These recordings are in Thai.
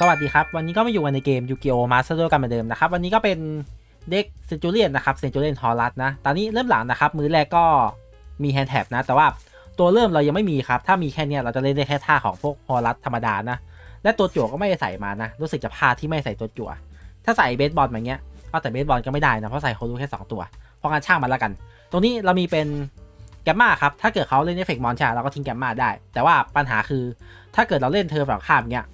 สวัสดีครับ วันนี้ก็มาอยู่กันในเกมยูกิโอมาสเตอร์กันเหมือนเดิมนะครับ วันนี้ก็เป็นเด็กเซนจูเรียนนะครับเซนจูเรียนทอรัสนะ ตอนนี้เริ่มหลังนะครับ มือแรกก็มีแฮนด์แท็บนะ แต่ว่าตัวเริ่มเรายังไม่มีครับ ถ้ามีแค่นี้เราจะเล่นได้แค่ท่าของพวกฮอรัสธรรมดานะ และตัวจั่วก็ไม่ได้ใส่มานะ รู้สึกจะพลาดที่ไม่ใส่ตัวจั่ว ถ้าใส่เบสบอลแบบเงี้ยก็แต่เบสบอลก็ไม่ได้นะเพราะใส่โฮลูแค่สองตัว เพราะงั้นช่างมันละกัน ตรงนี้เรามีเป็นแกมมาครับ ถ้าเกิดเขาเล่นเอฟเฟกต์มอนช่ไหมเราก็ทิ้งแกมมาได้ แต่ว่าปัญหาคือถ้าเกิดเราเล่นเธอแบบข้ามเงี้ย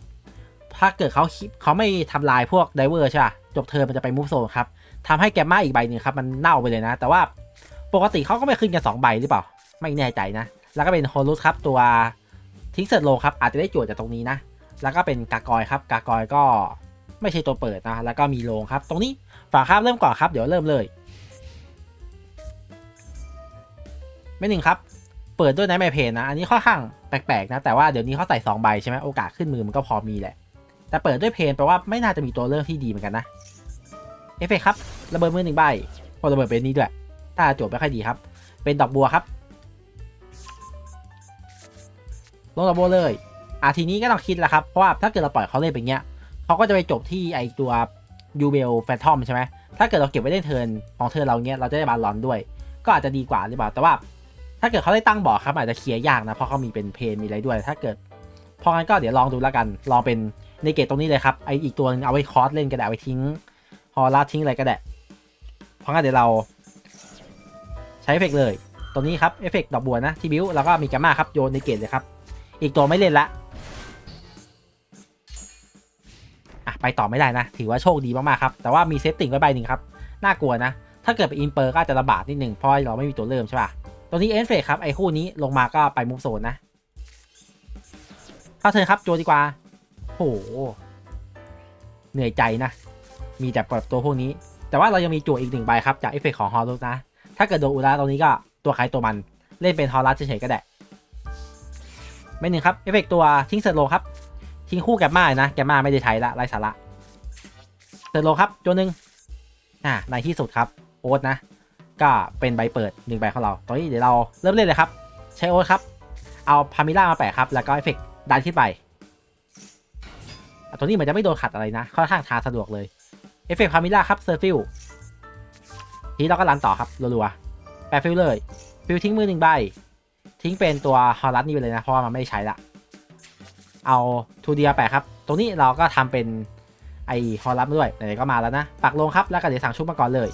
ถ้าเกิดเขาเขาไม่ทำลายพวกไดเวอร์ใช่ป่ะจบเทอมันจะไปมูฟโซนครับทำให้แกมมาอีกใบหนึ่งครับมันเน่าไปเลยนะ แต่ว่าปกติเขาก็ไม่ขึ้นกัน2ใบหรือเปล่า ไม่แน่ใจนะ แล้วก็เป็นโฮลุสครับตัวทิ้งเสร็จโลครับอาจจะได้จวดจากตรงนี้นะ แล้วก็เป็นกากอยครับกากอยก็ไม่ใช่ตัวเปิดนะแล้วก็มีโลงครับ ตรงนี้ฝากครับเริ่มก่อนครับเดี๋ยวเริ่มเลยไม่หนึ่งครับเปิดด้วยไนท์แมเพนนะ อันนี้ค่อนข้างแปลกๆนะ แต่ว่าเดี๋ยวนี้เขาใส่2ใบใช่ไหมโอกาสขึ้นมือมันก็พอมีแหละ แต่เปิดด้วยเพนแปลว่าไม่น่าจะมีตัวเลือกที่ดีเหมือนกันนะเอฟเฟคครับระเบิดมือหนึ่งใบพอระเบิดเป็นนี้ด้วยถ้าจทย์ไม่ค่อยดีครับ เป็นดอกบัวครับลงดอกบัวเลยอะทีนี้ก็ต้องคิดแล้วครับ เพราะว่าถ้าเกิดเราปล่อยเขาเล่นแบบเนี้ยเขาก็จะไปจบที่ไอตัวยูเบลแฟนทอมใช่ไหมถ้าเกิดเราเก็บไว้เล่นเทินของเทินเราเนี้ยเราจะได้บาลอนด้วย ก็อาจจะดีกว่าหรือเปล่าแต่ว่า ถ้าเกิดเขาได้ตั้งบ่อครับอาจจะเคลียร์ยากนะเพราะเขามีเป็นเพนมีอะไรด้วย ถ้าเกิดพราะงั้นก็เดี๋ยวลองดูแล้วกันลองเป็น ในเกตตรงนี้เลยครับไออีกตัวนึงเอาไว้คอร์สเล่นก็ได้เอาไว้ทิ้งฮอลาทิ้งอะไรก็ได้เพราะงั้นเดี๋ยวเรา ใช้เอฟเฟกต์เลย ตัวนี้ครับเอฟเฟกต์ดอกบัวนะที่บิวแล้วก็มีกาม่าครับโยนในเกตเลยครับ อีกตัวไม่เล่นละอะไปต่อไม่ได้นะ ถือว่าโชคดีมากๆครับ แต่ว่ามีเซตติ้งไว้ใบหนึ่งครับ น่ากลัวนะ ถ้าเกิดไปอินเปอร์ก็อาจจะลำบากนิดหนึ่งเพราะเราไม่มีตัวเริ่มใช่ป่ะตัวนี้เอ็นเฟกครับไอคู่นี้ลงมาก็ไปมุฟโซนนะเข้าเทินครับโจดีกว่า โห เหนื่อยใจนะ มีแต่แบบตัวพวกนี้ แต่ว่าเรายังมีจั่วอีกหนึ่งใบครับ จากเอฟเฟกของฮอลลูนะ ถ้าเกิดโดนอุระตรงนี้ก็ตัวใครตัวมันเล่นเป็นฮอลลัสเฉยๆก็ได้ไม่หนึ่งครับเอฟเฟกตัวทิ้งเซอร์โลครับ ทิ้งคู่แกมมานะ แกมมาไม่ได้ใช้ละไร้สาระเซอร์โลครับตัวหนึ่งอ่าในที่สุดครับโอ๊ตนะ ก็เป็นใบเปิดหนึ่งใบของเราตอนนี้เดี๋ยวเราเริ่มเล่นเลยครับ ใช้โอ๊ตครับ เอาพามิล่ามาแปะครับ แล้วก็เอฟเฟกดันขึ้นไป ตัวนี้มันจะไม่โดนขัดอะไรนะค่อนข้างทาสะดวกเลยเอฟเฟกต์พามิล่าครับเซอร์ฟิลทีเราก็รันต่อครับรัวๆแปะฟิลเลยฟิลทิ้งมือหนึ่งใบ ทิ้งเป็นตัวฮอลลัสนี่ไปเลยนะ เพราะว่ามันไม่ใช้ละ เอาทูเดียแปะครับ ตรงนี้เราก็ทำเป็นไอฮอลลัสมาด้วยไหนๆก็มาแล้วนะ ปักลงครับ แล้วก็เดี๋ยวสั่งชุบมาก่อนเลย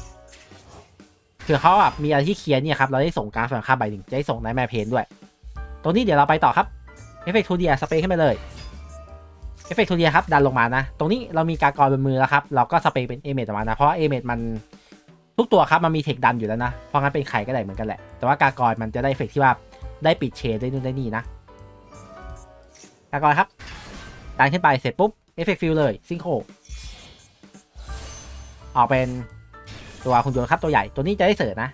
คือเขาแบบมีอะไรที่เคลียร์เนี่ยครับ เราได้ส่งการ์ดฝั่งข้าใบหนึ่งจะได้ส่งในแมพเพนด้วย ตรงนี้เดี๋ยวเราไปต่อครับเอฟเฟกต์ทูเดียสเปรย์ขึ้นไปเลย เอฟเฟกต์ทูเดียครับดันลงมานะ ตรงนี้เรามีการกรบนมือแล้วครับ เราก็สเปรย์เป็นเอเมดออกมานะ เพราะเอเมดมันทุกตัวครับมันมีเทคดันอยู่แล้วนะ เพราะงั้นเป็นไข่ก็ได้เหมือนกันแหละ แต่ว่ากากรมันจะได้เอฟเฟกต์ที่ว่าได้ปิดเชดได้นู่นได้นี่นะกากรครับดันขึ้นไปเสร็จปุ๊บเอฟเฟกต์ฟิลเลยซิงโคออกเป็นตัวคุณโยนครับตัวใหญ่ตัวนี้จะได้เสิร์ฟนะ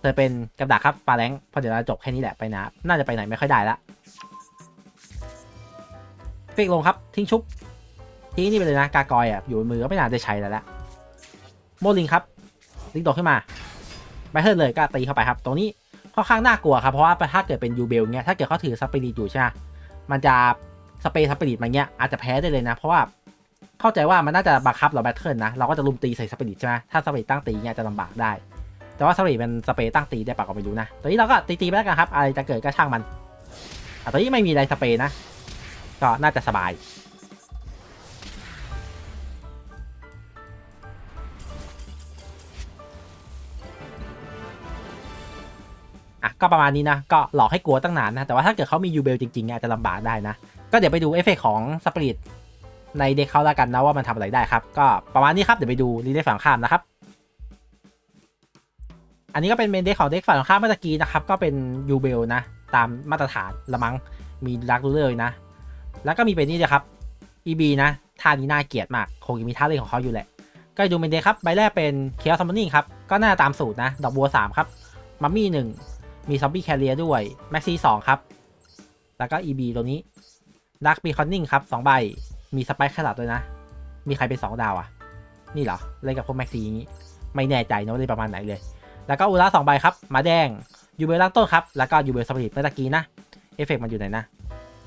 เธอเป็นกับดักครับปลาแรงพราะเดี๋ยวเราจบแค่นี้แหละไปนะ น่าจะไปไหนไม่ค่อยได้ละ ฟกลงครับ ทิ้งชุบทิ้งนี่ไปเลยนะกากอยอะอยู่มือก็ไม่น่าจะใช้แล้วละโมลิงครับ ลิงตกขึ้นมาไปเฮิร์นเลยก็ตีเข้าไปครับ ตรงนี้ค่อนข้างน่ากลัวครับเพราะว่าถ้าเกิดเป็นยูเบลเงี้ยถ้าเกิดเขาถือสปิริตอยู่ใช่ไหมมันจะสเปรย์สปิริตมันเงี้ยอาจจะแพ้ได้เลยนะ เพราะว่าเข้าใจว่ามันน่าจะบังคับเราแบทเทิลนะเราก็จะลุมตีใส่สปิริตใช่ไหมถ้าสปิริตตั้งตีเงี้ยจะลำบากได้ แต่ว่าสปิริตเป็นสเปรย์ตั้งตีได้ปะก็ไม่รู้นะตอนนี้เราก็ตีๆไปแล้วกันครับอะไรจะเกิดก็ช่างมันอ่ตอนนี้ไม่มีอะไรสเปรย์นะ ก็น่าจะสบาย อะ ก็ประมาณนี้นะ ก็หลอกให้กลัวตั้งนานนะ แต่ว่าถ้าเกิดเขามียูเบลจริงๆเนี่ยอาจจะลำบากได้นะ ก็เดี๋ยวไปดูเอฟเฟกของสปิริตในเด็กเขาแล้วกันนะว่ามันทำอะไรได้ครับ ก็ประมาณนี้ครับ เดี๋ยวไปดูรีเดฝั่งข้ามนะครับอันนี้ก็เป็นเมนเด็กของเด็กฝั่งข้ามเมื่อกี้นะครับ ก็เป็นยูเบลนะ ตามมาตรฐานละมั้งมีลักรูเลอร์นะ แล้วก็มีเป็นนี่เลยครับ EB นะท่านี้น่าเกลียดมากคงจะมีท่าเล่นของเขาอยู่แหละ ก็ดูเมนเดครับ ใบแรกเป็นเคียวซัมมอนนิ่งครับ ก็หน่าตามสูตรนะ ดอกบัว 3 ครับ มัมมี่หนึ่งมีซอมบี้แคเรียด้วย แม็กซี่สองครับ แล้วก็ EB ตัวนี้ดักบีคอนนิ่งครับสองใบ มีสไปค์แครอทด้วยนะ มีใครเป็นสองดาวอะนี่เหรอ เล่นกับพวกแม็กซี่นี้ ไม่แน่ใจนะว่าเล่นประมาณไหนเลย แล้วก็อุระสองใบครับ มาแดงยูเบลล่างต้นครับ แล้วก็ยูเบลสปิริตเมื่อตะกี้นะ เอฟเฟกมันอยู่ไหนนะ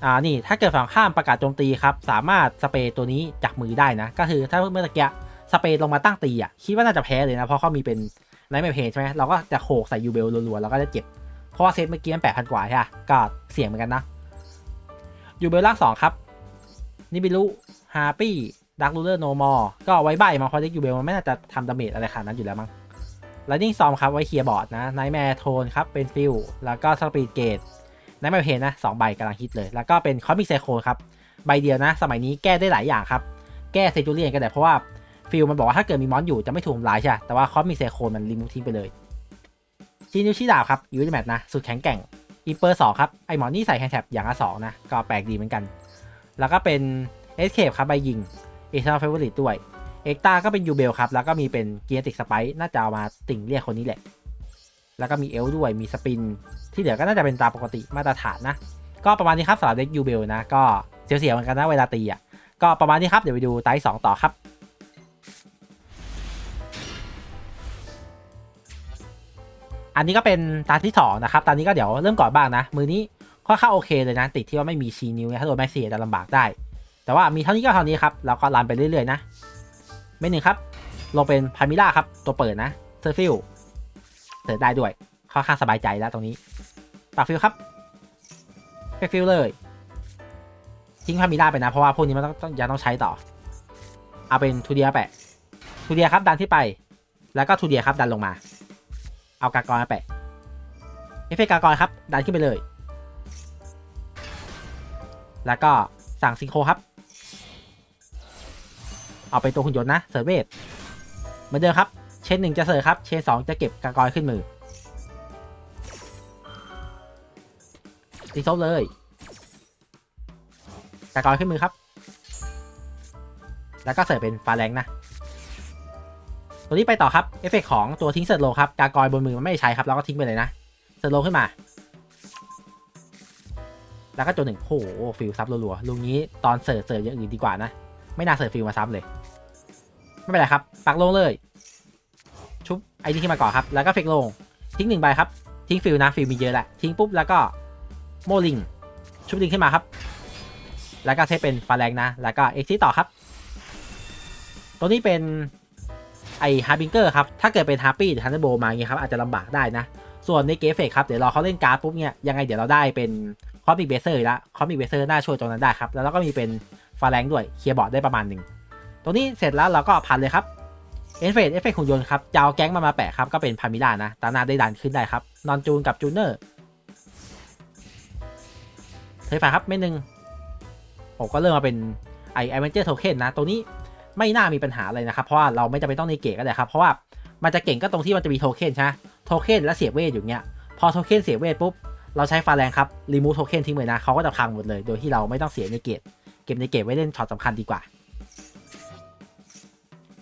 อ่านี่ถ้าเกิดฝั่งข้ามประกาศโจมตีครับสามารถสเปรย์ตัวนี้จากมือได้นะ ก็คือถ้าเมื่อตะกี้สเปรย์ลงมาตั้งตีอะคิดว่าน่าจะแพ้เลยนะเพราะเขามีเป็นไนท์แมเพนใช่ไหมเราก็จะโขกใส่ยูเบลรัวๆแล้วก็จะเจ็บเพราะว่าเซตเมื่อกี้มันแปดพันกว่าใช่ปะก็เสี่ยงเหมือนกันนะยูเบลล่างสองครับนิบิลุฮาปี้ดักลูเลอร์โนมอร์ก็ไว้ใบมาเพราะเด็กยูเบลมันไม่น่าจะทำดาเมจอะไรขนาดนั้นอยู่แล้วมั้งไลนิ่งซอมครับไว้เคลียร์บอร์ดนะไนท์แมร์โทนครับเป็นฟิลแล้วก็สปีดเกต ไนท์แมร์เพนนะสองใบกำลังฮิตเลย แล้วก็เป็นคอมิกไซโคครับ ใบเดียวนะ สมัยนี้แก้ได้หลายอย่างครับ แก้เซจูเลียนก็ได้เพราะว่าฟิลมันบอกว่าถ้าเกิดมีมอนอยู่จะไม่ถูกทำลายใช่ แต่ว่าคอมิกไซโคมันรีมูฟทิ้งไปเลยชีนิวชิดาบครับยูนิแมทนะสุดแข็งแกร่งอีเปอร์สองครับไอหมอนนี่ใส่แฮนด์แท็บอย่างละสองนะก็แปลกดีเหมือนกัน แล้วก็เป็นเอสเคปครับใบยิงเอชาเฟเวอร์ลิตด้วยเอ็กตาก็เป็นยูเบลครับแล้วก็มีเป็นเกียร์ติกสไปน่าจะเอามาติ่งเรียกคนนี้แหละ แล้วก็มีเอลด้วยมีสปิน ที่เหลือก็น่าจะเป็นตามปกติมาตรฐานนะ ก็ประมาณนี้ครับสำหรับเด็กยูเบลนะ ก็เสียวๆเหมือนกันนะเวลาตีอะก็ประมาณนี้ครับ เดี๋ยวไปดูไตสองต่อครับอันนี้ก็เป็นตาที่สองนะครับ ตอนนี้ก็เดี๋ยวเริ่มก่อนบ้างนะ มือนี้ค่อนข้างโอเคเลยนะ ติดที่ว่าไม่มีชีนิ้วนะถ้าโดนแม็กซี่จะลำบากได้ แต่ว่ามีเท่านี้ก็เท่านี้ครับ เราก็รันไปเรื่อยๆนะ เมนหนึ่งครับ ลงเป็นพามิล่าครับ ตัวเปิดนะ เซอร์ฟิล เสิร์ฟได้ด้วยค่อนข้างสบายใจแล้วตรงนี้ปากฟิลครับเฟกฟิลเลยทิ้งพามิล่าไปนะ เพราะว่าพวกนี้มันต้องยังต้องใช้ต่อ เอาเป็นทูเดียแปะทูเดียครับดันที่ไป แล้วก็ทูเดียครับดันลงมา เอากากรแปะเอฟเฟกต์กากรครับดันขึ้นไปเลย แล้วก็สั่งซิงโครครับ เอาไปตัวหุ่นยนต์นะเสิร์ฟเวทเหมือนเดิมครับ นหนึ่งจะเสิร์ฟครับ เชนสองจะเก็บกากอยขึ้นมือตีโซบเลยกากอยขึ้นมือครับ แล้วก็เสิร์ฟเป็นฟาแรงนะ ตัวนี้ไปต่อครับ เอฟเฟกของตัวทิ้งเสิร์ฟโลครับ กากอยบนมือมันไม่ใช้ครับ เราก็ทิ้งไปเลยนะ เสิร์ฟโลขึ้นมา แล้วก็ตัวหนึ่งโอ้โหฟิลซับรัวๆลุงนี้ตอนเสิร์ฟเสิร์ฟอย่างอื่นดีกว่านะ ไม่น่าเสิร์ฟฟิลมาซ้ำเลย ไม่เป็นไรครับ ปักลงเลย ไอ้นี่ขึ้นมาก่อนครับ แล้วก็เฟกลง ทิ้งหนึ่งใบครับ ทิ้งฟิลนะฟิลมีเยอะแหละ ทิ้งปุ๊บแล้วก็โมลิง ชุบลิงขึ้นมาครับ แล้วก็เซตเป็นฟาแรงนะ แล้วก็เอ็กซิต่อครับ ตัวนี้เป็นไอฮาร์บิงเกอร์ครับ ถ้าเกิดเป็นฮาร์ปี้หรือฮันเดอร์โบมาเงี้ยครับอาจจะลำบากได้นะ ส่วนในเกฟเฟกครับ เดี๋ยวรอเขาเล่นการ์ดปุ๊บเนี่ยยังไงเดี๋ยวเราได้เป็นคอมิกเบเซอร์ละคอมิกเบเซอร์น่าช่วยตรงนั้นได้ครับ แล้วเราก็มีเป็นฟาแรงด้วยเคลียร์บอร์ดได้ประมาณหนึ่งตรงนี้เสร็จแล้วเราก็พันเลยครับ เอฟเฟกเอฟเฟกหุ่นยนต์ครับจะเอาแก๊งมามาแปะครับก็เป็นพามิดานะตานาได้ดันขึ้นได้ครับ นอนจูนกับจูเนอร์เทยฝ่าครับไม่หนึ่งผมก็เริ่มมาเป็นไอไอเวนเจอร์โทเค็นนะตรงนี้ไม่น่ามีปัญหาเลยนะครับ เพราะว่าเราไม่จำเป็นต้องในเกตก็ได้ครับ เพราะว่ามันจะเก่งก็ตรงที่มันจะมีโทเค็นใช่ไหมโทเค็นและเสียเวทอยู่เนี้ย พอโทเค็นเสียเวทปุ๊บ เราใช้ฟาแรงครับ รีมูทโทเค็นทิ้งไปนะ เขาก็จะพังหมดเลย โดยที่เราไม่ต้องเสียในเกตเก็บในเกตไว้เล่นช็อตสำคัญดีกว่า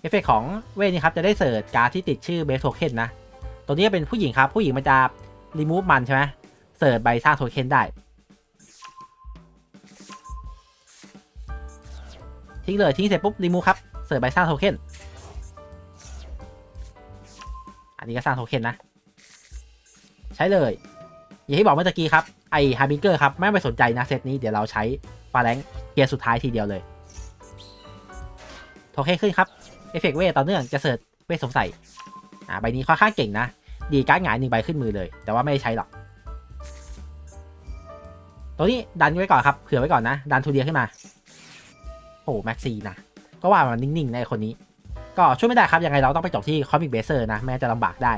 เอฟเฟกของเวทนี้ครับจะได้เสิร์ชการ์ดที่ติดชื่อเบสโทเค็นนะ ตัวนี้เป็นผู้หญิงครับ ผู้หญิงมันจะรีมูฟมันใช่ไหมเสิร์ชใบสร้างโทเค็นได้ ทิ้งเลยทิ้งเสร็จปุ๊บรีมูฟครับ เสิร์ชใบสร้างโทเค็นอันนี้ก็สร้างโทเค็นนะ ใช้เลย อย่างที่บอกเมื่อตะกี้ครับ ไอฮาร์บิงเกอร์ครับ ไม่ไปสนใจนะเซตนี้เดี๋ยวเราใช้ฟาแรงเกียร์สุดท้ายทีเดียวเลย โทเค็นขึ้นครับ เอฟเฟกต์เวทต่อเนื่องจะเสิร์ชเวทสงสัยอ่าใบนี้ค่อนข้างเก่งนะ ดีการ์ดหงายหนึ่งใบขึ้นมือเลย แต่ว่าไม่ได้ใช้หรอก ตัวนี้ดันไว้ก่อนครับ เผื่อไว้ก่อนนะ ดันทูเดียขึ้นมา โอ้แม็กซีนะ ก็ว่ามันนิ่งๆในคนนี้ ก็ช่วยไม่ได้ครับ ยังไงเราต้องไปจบที่คอมิกเบเซอร์นะ แม้จะลำบากได้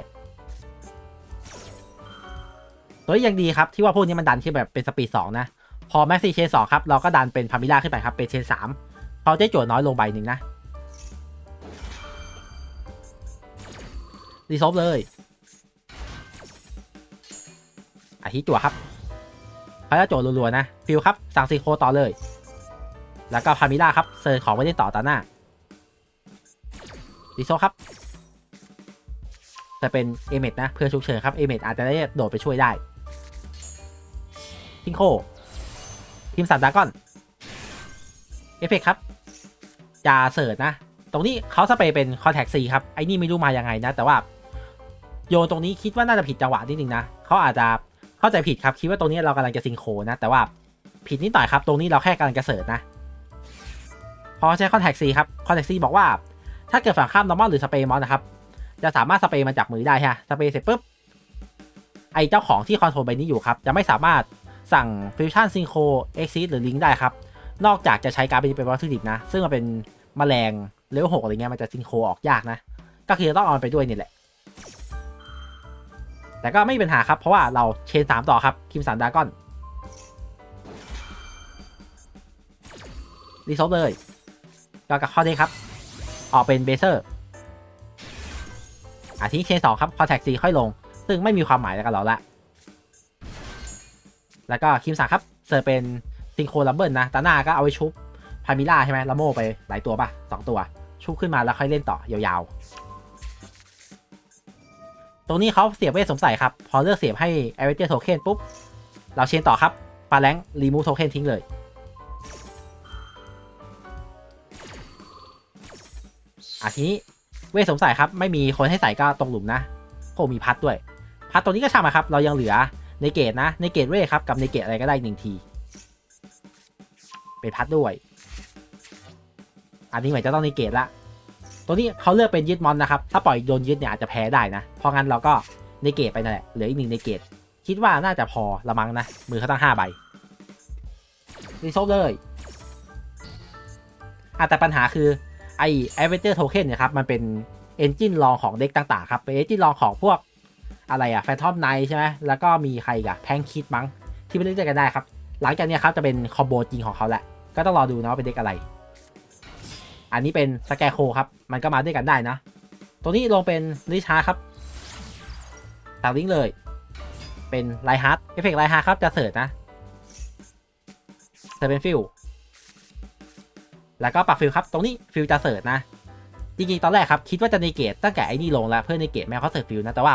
ตัวนี้ยังดีครับ ที่ว่าพวกนี้มันดันที่แบบเป็นสปีดสองนะ พอแม็กซีเชนสองครับ เราก็ดันเป็นพามิล่าขึ้นไปครับ เป็นเชนสามเขาจะโจทย์น้อยลงใบหนึ่งนะ รีซอฟเลยอาทิจั่วครับเขาจะโจรัวๆนะ ฟิลครับ สั่งซีโคต่อเลย แล้วก็พามิล่าครับ เซิร์ชของไว้เล่นต่อตาหน้ารีโซครับ จะเป็นเอเมดนะ เพื่อฉุกเฉินครับ เอเมดอาจจะได้โดดไปช่วยได้ทิงโคทีมสันดากอน เอฟเฟกครับจะเสิร์ชนะ ตรงนี้เขาสเปรย์เป็นคอนแทคซีครับ ไอ้นี่ไม่รู้มายังไงนะ แต่ว่า โยนตรงนี้คิดว่าน่าจะผิดจังหวะนิดนึงนะเขาอาจจะเข้าใจผิดครับคิดว่าตรงนี้เรากำลังจะซิงโครนะ แต่ว่าผิดนิดหน่อยครับตรงนี้เราแค่กำลังจะเสิร์ชนะ พอใช้คอนแทคซีครับคอนแทคซีบอกว่า ถ้าเกิดฝั่งข้ามนอร์มอลหรือสเปรย์มอสนะครับจะสามารถสเปรย์มันจากมือได้ฮะสเปรย์เสร็จปุ๊บไอเจ้าของที่คอนโทรลใบนี้อยู่ครับจะไม่สามารถสั่งฟิวชั่นซิงโคเอ็กซิสหรือลิงก์ได้ครับนอกจากจะใช้การเป็นเป็นวัตถุดิบนะ ซึ่งมันเป็นแมลงเลเวลหกอะไรเงี้ยมันจะซิงโคออกยากนะ ก็คือจะต้องเอาไปด้วยนี่แหละ แต่ก็ไม่มีปัญหาครับ เพราะว่าเราเชนสามต่อครับคิมสันดากอนรีโซฟเลยก็กับข้อนี้ครับ ออกเป็นเบเซอร์อาทีนี้เชนสองครับคอนแทคซีค่อยลง ซึ่งไม่มีความหมายแล้วกับเราละ แล้วก็คิมสันครับเซอร์เป็นซิงโคลัมเบิลนะตาหน้าก็เอาไว้ชุบพามิล่าใช่ไหมละโมไปหลายตัวป่ะสองตัว ชุบขึ้นมาแล้วค่อยเล่นต่อยาวๆ ตรงนี้เขาเสียบเวทสงสัยครับ พอเลือกเสียบให้ a v a t a r Token ปุ๊บ เราเชนต่อครับปาแรงรีมู v โทเค็นทิ้งเลยอะทีนี้เวทสงสัยครับ ไม่มีคนให้ใส่ก็ตรงหลุมนะโคมีพัดด้วย พัดตัวนี้ก็ช่างมาครับ เรายังเหลือในเกตนะ ในเกตเวทครับ กับในเกตอะไรก็ได้หนึ่งที เป็นพัดด้วย อันนี้เหมือนจะต้องในเกตละ ตัวนี้เขาเลือกเป็นยึดมอนนะครับ ถ้าปล่อยโดนยึดเนี่ยอาจจะแพ้ได้นะ เพราะงั้นเราก็ในเกตไปนั่นแหละ เหลืออีกหนึ่งในเกต คิดว่าน่าจะพอละมั้งนะ มือเขาตั้งห้าใบรีโซฟเลยอะแต่ปัญหาคือไอ a v e n g e r Token เนี่ยครับ มันเป็นเอนจินรองของเด็กต่างๆครับ เป็นเอนจินรองของพวกอะไรอะแฟนทอมไนใช่ไหมแล้วก็มีใครอีกอะแพงคิดมั้ง ที่ไปเล่นด้วยกันได้ครับ หลังจากนี้ครับจะเป็นคอมโบจริงของเขาแหละ ก็ต้องรอดูนะว่าเป็นเด็กอะไร อันนี้เป็นสแกโคครับ มันก็มาด้วยกันได้นะ ตัวนี้ลงเป็นลิชาร์ครับตัดลิงก์เลย เป็นไลฮาร์ดเอฟเฟกต์ไลฮาร์ดครับ จะเสิร์ชนะเสิร์ชเป็นฟิลแล้วก็ปรับฟิลครับ ตรงนี้ฟิลจะเสิร์ชนะ จริงๆ ตอนแรกครับคิดว่าจะในเกตตั้งแต่ไอ้นี่ลงแล้วเพื่อในเกตแม้เขาเสิร์ชฟิลนะ แต่ว่า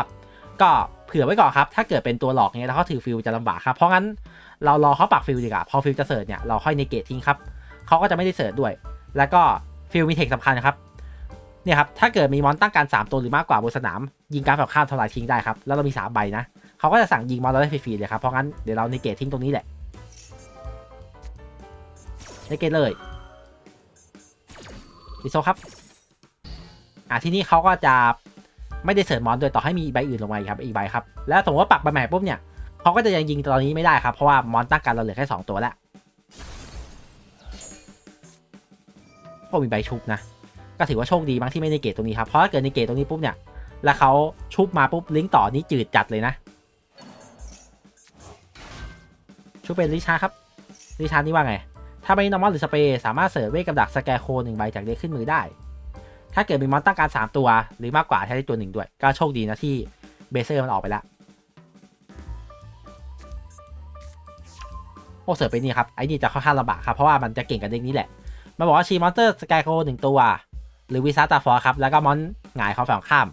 ก็เผื่อไว้ก่อนครับ ถ้าเกิดเป็นตัวหลอกเงี้ยแล้วเขาถือฟิลจะลำบากครับ เพราะงั้นเรารอเขาปรับฟิลดีกว่า พอฟิลจะเสิร์ชเนี่ยเราค่อยในเกตทิ้งครับเขาก็จะไม่ได้เสิร์ชด้วย แล้วก็ ฟิลมีเทคสำคัญนะครับเนี่ยครับถ้าเกิดมีมอนตั้งการ 3 ตัวหรือมากกว่าบนสนาม ยิงการแบบข้ามทำลายทิ้งได้ครับ แล้วเรามี 3 ใบนะ เขาก็จะสั่งยิงมอนเราได้ฟรีๆเลยครับ เพราะงั้นเดี๋ยวเราในเกตทิ้งตรงนี้แหละในเกตเลยดิโซครับอะที่นี่เขาก็จะไม่ได้เสร์ชมอนโดยต่อให้มีใบอื่นลงมาครับอีกใบครับแล้วสมมติว่าปักใบใหม่ปุ๊บเนี่ยเขาก็จะยังยิงตอนนี้ไม่ได้ครับเพราะว่ามอนตั้งการเราเหลือแค่2ตัวแล้ว ก็มีใบชุบนะ ก็ถือว่าโชคดีมั้งที่ไม่ในเกตตรงนี้ครับเพราะถ้าเกิดในเกตตรงนี้ปุ๊บเนี่ยแล้วเขาชุบมาปุ๊บลิงก์ต่อนี้จืดจัดเลยนะ ชุบเป็นลิชาร์ครับลิชาร์นี่ว่าไง ถ้าไม่นอร์มอลหรือสเปรย์สามารถเสิร์ฟเวทกับดักสแกโคหนึ่งใบจากเด็กขึ้นมือได้ ถ้าเกิดมีมอนตั้งการ 3 ตัว หรือมากกว่าใช้ได้ตัวหนึ่งด้วย ก็โชคดีนะที่เบเซอร์มันออกไปแล้วโอ้เสิร์ฟไปนี่ครับไอ้นี่จะค่อนข้างลำบากครับเพราะว่ามันจะเก่งกับเด็กนี้แหละ มันบอกว่าชีมอนสเตอร์สกายโคหนึ่งตัว หรือวิซาตาฟอร์ครับ แล้วก็มอนหงายเขาฝั่งข้าม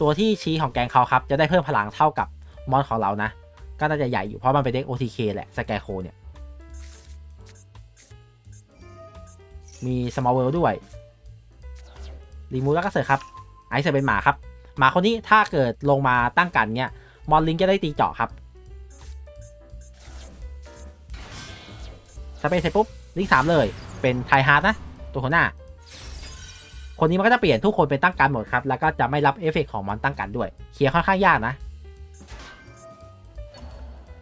ตัวที่ชี้ของแกงเขาครับ จะได้เพิ่มพลังเท่ากับมอนของเรานะ ก็น่าจะใหญ่อยู่เพราะมันเป็นเด็ก OTK แหละสกายโคเนี่ย มี small world ด้วยรีมูแล้วก็เสิร์ครับ ไอซ์เสร์เป็นหมาครับหมาคนนี้ถ้าเกิดลงมาตั้งกันเนี่ยมอนลิงจะได้ตีเจาะครับสเปซเสร็จปุ๊บลิงสามเลย เป็นไทฮาร์ดนะ ตัวหัวหน้า คนนี้มันก็จะเปลี่ยนทุกคนเป็นตั้งการหมดครับ แล้วก็จะไม่รับเอฟเฟกของมอนตั้งกันด้วย เคลียร์ค่อนข้างยากนะ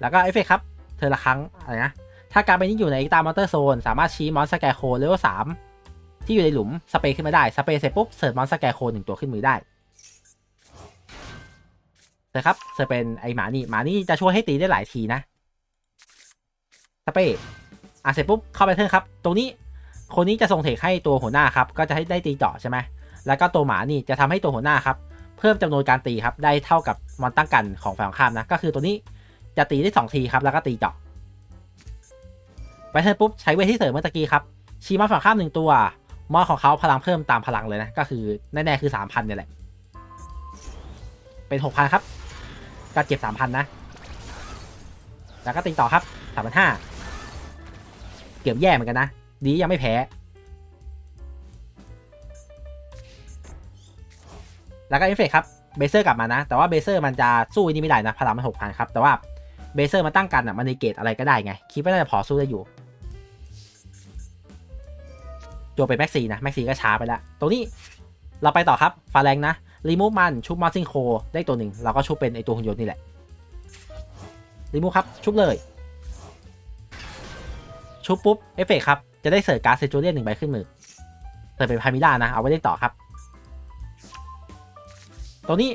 แล้วก็เอฟเฟกครับ เธอละครั้งอะไรนะ ถ้าการเป็นที่อยู่ในตามอนเตอร์โซน สามารถชี้มอนสแกโคเลเวลสามที่อยู่ในหลุมสเปรย์ขึ้นมาได้ สเปรย์เสร็จปุ๊บเสิร์ฟมอนสแกโคหนึ่งตัวขึ้นมือได้เสร็ครับเสิร์ฟเป็นไอหมานี่หมานี่จะช่วยให้ตีได้หลายทีนะสเปรย์อะเสร็จปุ๊บเข้าไปเทิร์นครับ ตรงนี้ คนนี้จะส่งเทคให้ตัวหัวหน้าครับ ก็จะให้ได้ตีเจาะใช่ไหมแล้วก็ตัวหมานี่จะทำให้ตัวหัวหน้าครับ เพิ่มจำนวนการตีครับ ได้เท่ากับมอนตั้งกันของฝั่งข้ามนะ ก็คือตัวนี้จะตีได้สองทีครับ แล้วก็ตีเจาะ ไปเทิร์นปุ๊บใช้เวทที่เสริมเมื่อตะกี้ครับ ชีมาฝั่งข้ามหนึ่งตัว มอของเขาพลังเพิ่มตามพลังเลยนะ ก็คือแน่ๆคือสามพันเนี่ยแหละ เป็นหกพันครับก็เจ็บสามพันนะ แล้วก็ตีต่อครับสามพันห้าเกือบแย่เหมือนกันนะ ดียังไม่แพ้ แล้วก็เอฟเฟกครับเบเซอร์กลับมานะ แต่ว่าเบเซอร์มันจะสู้อันนี้ไม่ได้นะพลังมันหกพันครับ แต่ว่าเบเซอร์มาตั้งกันอะมันในเกตอะไรก็ได้ไง คิดว่าน่าจะพอสู้ได้อยู่จัวเป็นแม็กซีนะแม็กซีก็ช้าไปแล้วตรงนี้เราไปต่อครับฟาแรงนะรีมูฟมันชุบมอสซิงโคได้ตัวหนึ่งเราก็ชุบเป็นไอตัวหุ่นยนต์นี่แหละรีมูฟครับชุบเลย ชุบปุ๊บเอฟเฟกครับ จะได้เสิร์ฟการ์ดเซจูเรียนหนึ่งใบขึ้นมือเสิร์ฟเป็นพามิล่านะ เอาไว้เล่นต่อครับ ตัวนี้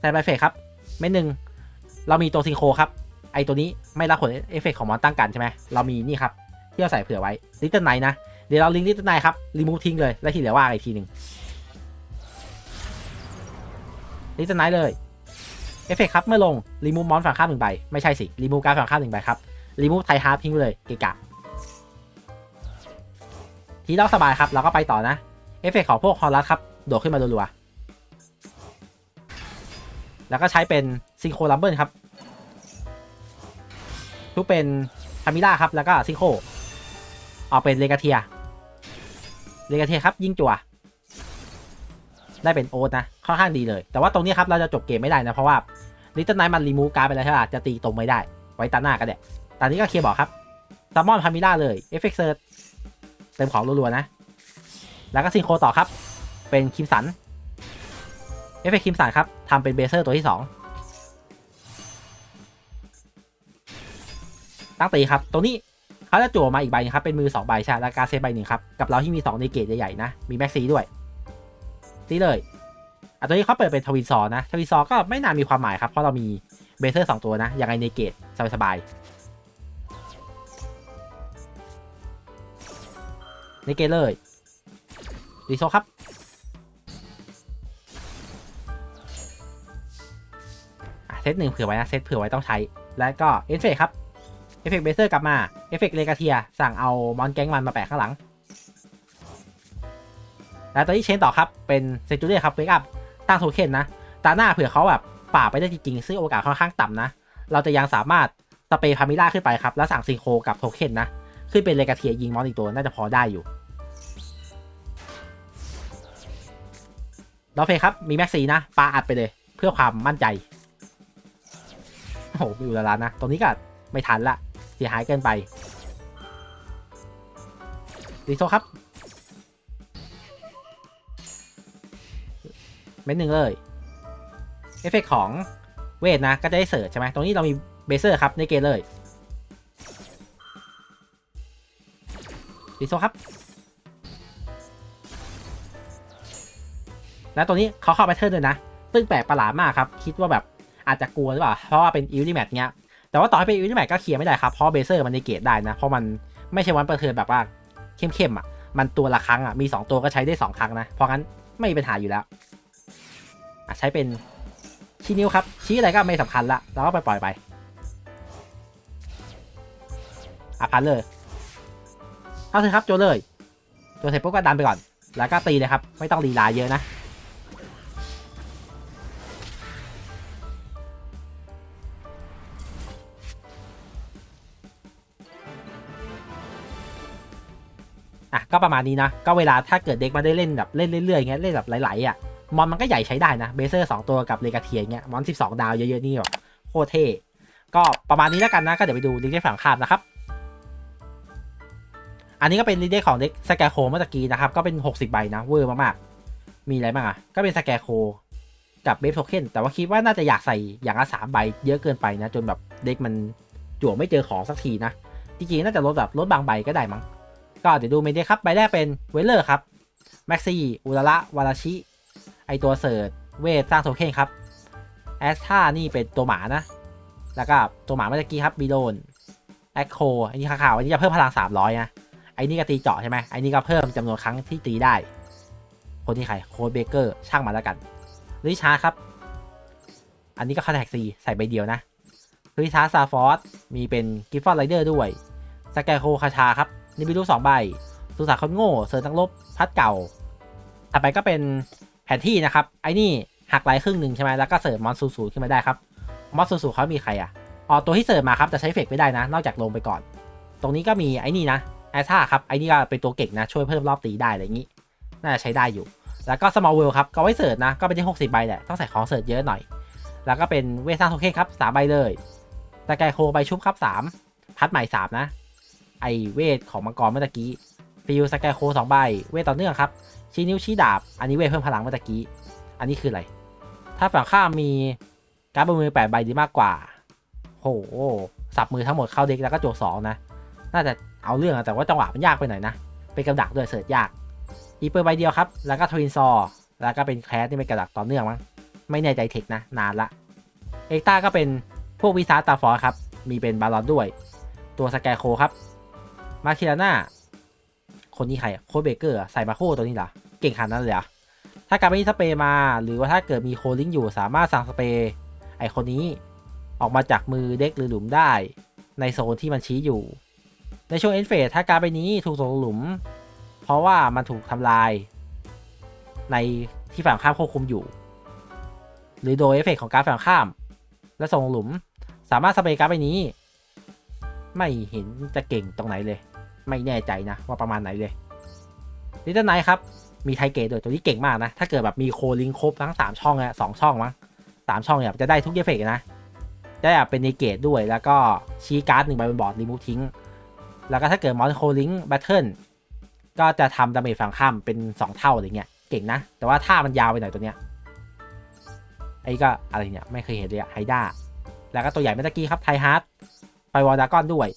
ใส่ใบเฟกครับเม็ดหนึ่งเรามีตัวซิงโคครับ ไอตัวนี้ไม่รับผลเอฟเฟกของมอนตั้งกันใช่ไหมเรามีนี่ครับที่เราใส่เผื่อไว้ลิตเติ้ลไนนะเดี๋ยวเราลิงลิตเติ้ลไนครับรีมูฟทิ้งเลยแล้วทีเหลือว่าอีกทีหนึ่งลิตเติ้ลไนเลยเอฟเฟกครับเมื่อลงรีมูฟมอนฝั่งข้ามหนึ่งใบไม่ใช่สิรีมูฟการฝั่งข้ามหนึ่งใบครับรีมูฟไทฮาร์ทิ้งไปเลยเกะกะ ทีเราสบายครับ เราก็ไปต่อนะ เอฟเฟกของพวกฮอลลัสครับ โดดขึ้นมารัวๆแล้วก็ใช้เป็นซิงโคลัมเบิลครับ ทุกเป็นคามิล่าครับ แล้วก็ซิงโคเอาเป็นเลกาเทีย เลกาเทียครับ ยิงจั่วได้เป็นโอ๊ตนะ ค่อนข้างดีเลย แต่ว่าตรงนี้ครับ เราจะจบเกมไม่ได้นะ เพราะว่าลิตเติ้ลไนท์มันรีมูฟการ์ไปแล้วใช่ป่ะจะตีตรงไม่ได้ ไว้ตาหน้าก็ได้ตอนนี้ก็เคลียร์บอกครับซัมมอนพามิล่าเลยเอฟเฟกเซิร์ เต็มของรัวๆนะ แล้วก็ซิงโครต่อครับ เป็นคิมสัน เอฟเฟกคิมสันครับทำเป็นเบเซอร์ตัวที่ 2 ตั้งตีครับ ตรงนี้เขาจะจั่วมาอีกใบนึงครับ เป็นมือ 2 ใบใช่แล้วการเซฟใบหนึ่งครับ กับเราที่มี 2 ในเกตใหญ่ๆนะ มีแม็กซีด้วยตีเลยอะตัวนี้เขาเปิดเป็นทวินซอนะ ทวินซอก็ไม่น่ามีความหมายครับ เพราะเรามีเบเซอร์ 2 ตัวนะยังไงในเกตสบายๆ ในเกเลย รีโซครับ เซตหนึ่งเผื่อไว้นะ เซตเผื่อไว้ต้องใช้ แล้วก็เอฟเฟกครับ เอฟเฟกเบเซอร์กลับมา เอฟเฟกเลกาเทีย สั่งเอามอนแก๊งมันมาแปะข้างหลัง แล้วตอนนี้เชนต่อครับ เป็นเซจูเรียครับเวกอัพตั้งโทเค็นนะ ตาหน้าเผื่อเขาแบบป่าไปได้จริงๆ ซึ่งโอกาสค่อนข้างต่ำนะ เราจะยังสามารถสเปรย์พามิล่าขึ้นไปครับ แล้วสั่งซิงโคกับโทเค็นนะ ขึ้นเป็นเลกาเทียยิงมอนอีกตัว น่าจะพอได้อยู่ดอฟเฟครับ มีแม็กซีนะ ปาอัดไปเลย เพื่อความมั่นใจ โอ้โหอยู่แล้วนะ ตรงนี้ก็ไม่ทันละ เสียหายเกินไปรีโซครับเม็ดหนึ่งเลย เอฟเฟกของเวทนะ ก็จะได้เสิร์ชใช่ไหม ตรงนี้เรามีเบเซอร์ครับในเกมเลย รีโซครับ แล้วตัวนี้เขาเข้าไปเทิร์นด้วยนะ ซึ่งแปลกประหลาดมากครับ คิดว่าแบบอาจจะกลัวหรือเปล่า เพราะว่าเป็นอิลลิแมทเนี้ย แต่ว่าต่อให้เป็นอิลลิแมทก็เคลียร์ไม่ได้ครับ เพราะเบเซอร์มันในเกตได้นะ เพราะมันไม่ใช่วันประเทินแบบว่าเข้มๆอะ มันตัวละครั้งอะ มี 2 ตัวก็ใช้ได้ 2 ครั้งนะ เพราะงั้นไม่มีปัญหาอยู่แล้วใช้เป็นชี้นิ้วครับ ชี้อะไรก็ไม่สำคัญละ เราก็ไปปล่อยไปอะพันเลย เข้าเถอะครับโจเลยโจเสร็จปุ๊บก็ดันไปก่อน แล้วก็ตีเลยครับ ไม่ต้องลีลาเยอะนะอะก็ประมาณนี้นะ ก็เวลาถ้าเกิดเด็กมาได้เล่นแบบเล่นเรื่อยๆอย่างเงี้ยเล่นแบบไหลๆอะมอนมันก็ใหญ่ใช้ได้นะเบเซอร์2ตัวกับเลกาเทียเงี้ยมอน 12 ดาวเยอะๆนี่แบบโคตรเท่ก็ประมาณนี้แล้วกันนะก็เดี๋ยวไปดูลิงก์ได้ฝั่งข้ามนะครับ อันนี้ก็เป็นลิงก์ของเด็กสแกโคเมื่อกี้นะครับ ก็เป็น 60 ใบนะ เวอร์มากๆ มีอะไรบ้างอะ ก็เป็นสแกโคกับเบฟโทเค็นแต่ว่าคิดว่าน่าจะอยากใส่อย่างละสามใบเยอะเกินไปนะ จนแบบเด็กมันจั่วไม่เจอของสักทีนะ จริงๆ น่าจะลดแบบลดบางใบก็ได้มั้ง ก็เดี๋ยวดูเมนเดครับ ใบแรกเป็นเวลเลอร์ครับ แม็กซี่ อุระระวาราชิ ไอตัวเสิร์ชเวทสร้างโทเค็นครับ แอสท่านี่เป็นตัวหมานะ แล้วก็ตัวหมาเมื่อกี้ครับบีโดนแอคโคอันนี้ข่าวๆอันนี้จะเพิ่มพลัง300นะ ไอ้นี่ก็ตีเจาะใช่ไหมไอ้นี่ก็เพิ่มจำนวนครั้งที่ตีได้ คนที่ใครโค้ดเบเกอร์ช่างมาแล้วกันริชาร์ครับ อันนี้ก็คาแท็กซีใส่ใบเดียวนะริชาร์ซาฟอสมีเป็นกิฟฟอนไรเดอร์ด้วยสแกโคคาชาครับนี่มีรูปสองใบสุสานคนโง่เซิร์นักลบพัดเก่าต่อไปก็เป็นแผนที่นะครับ ไอ้นี่หักไลครึ่งหนึ่งใช่ไหมแล้วก็เสิร์ฟมอนซูซูขึ้นมาได้ครับมอนซูซูเขามีใครอะอ๋อตัวที่เสิร์ฟมาครับแต่ใช้เฟกไม่ได้นะ นอกจากลงไปก่อน ตรงนี้ก็มีไอ้นี่นะ แอซ่าครับไอ้นี่ก็เป็นตัวเก่งนะช่วยเพิ่มรอบตีได้อะไรอย่างนี้ น่าจะใช้ได้อยู่ แล้วก็สมอลเวลครับก็ไว้เสิร์ฟนะก็เป็นที่60ใบแหละต้องใส่ของเสิร์ฟเยอะหน่อย แล้วก็เป็นเวทสร้างโทเค็นครับสามใบเลยสแกโคไปชุบครับสามพัดใหม่สามนะ ไอเวทของมังกรเมื่อกี้ฟิวสแกโคสองใบ เวทต่อเนื่องครับ ชี้นิ้วชี้ดาบ อันนี้เวทเพิ่มพลังเมื่อกี้ อันนี้คืออะไร ถ้าฝั่งข้ามีการ์ดบนมือแปดใบดีมากกว่า โหสับมือทั้งหมดเข้าเด็กแล้วก็โจวสองนะ น่าจะ เอาเรื่องอะแต่ว่าจังหวะมันยากไปหน่อยนะ เป็นกระดักด้วยเสิร์ชยากอีเปอร์ใบเดียวครับ แล้วก็ทวินซอร์แล้วก็เป็นแคสที่เป็นกระดักต่อเนื่องมั้งไม่แน่ใจเทคนะ นานละเอ็กต้าก็เป็นพวกวิซาตาฟอร์ครับ มีเป็นบาลอนด้วย ตัวสแกโคครับมาคิราน่าคนนี้ใครโคเบเกอร์ใส่มาโคตัวนี้เหรอ เก่งขนาดนั้นเลยเหรอถ้าการไปที่สเปย์มา หรือว่าถ้าเกิดมีโคลิงอยู่สามารถสั่งสเปย์ไอคนนี้ออกมาจากมือเด็กหรือหลุมได้ ในโซนที่มันชี้อยู่ ในช่วงเอ็นเฟสถ้าการไปนี้ถูกส่งหลุม เพราะว่ามันถูกทำลาย ในที่ฝั่งข้ามควบคุมอยู่ หรือโดยเอฟเฟกต์ของการฝั่งข้าม และส่งหลุมสามารถสเปรย์การไปนี้ ไม่เห็นจะเก่งตรงไหนเลย ไม่แน่ใจนะว่าประมาณไหนเลยลิตเติ้ลไนท์ครับ มีไทเกตด้วยตัวนี้เก่งมากนะ ถ้าเกิดแบบมีโคลิงครบทั้ง 3 ช่องอะสองช่องมั้งสามช่องเนี่ยจะได้ทุกเอฟเฟกต์นะ ได้แบบเป็นเนเกตด้วยแล้วก็ชี้การ์ดหนึ่งใบบนบอร์ดรีมูฟทิ้ง แล้วก็ถ้าเกิดมอนโคลิงแบทเทิลก็จะทำดาเมจฝั่งข้ามเป็น 2 เท่าอะไรเงี้ย เก่งนะ แต่ว่าท่ามันยาวไปหน่อยตัวเนี้ย ไอ้ก็อะไรเนี่ย ไม่เคยเห็นเลยอะไฮด้า แล้วก็ตัวใหญ่เมื่อกี้ครับไทฮาร์ดไปวอลดากอนด้วย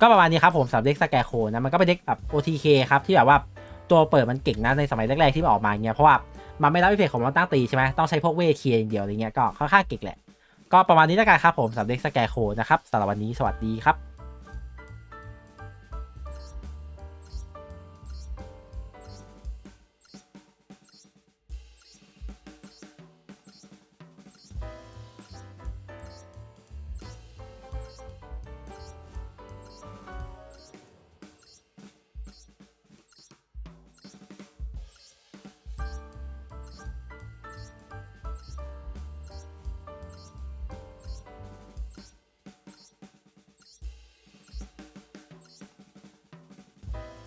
ก็ประมาณนี้ครับผมสำหรับเด็กสแกโคนะ มันก็เป็นเด็กแบบ OTK ครับ ที่แบบว่าตัวเปิดมันเก่งนะในสมัยแรกๆที่มันออกมาเงี้ย เพราะว่ามันไม่รับอฟเฟกของมอนตั้งตีใช่ไหมต้องใช้พวกเวทเคลียร์อย่างเดียวอะไรเงี้ย ก็ค่อนข้างเก่งแหละ ก็ประมาณนี้แล้วกันครับผมสำหรับเด็กสแกโคนะครับสำหรับวันนี้สวัสดีครับ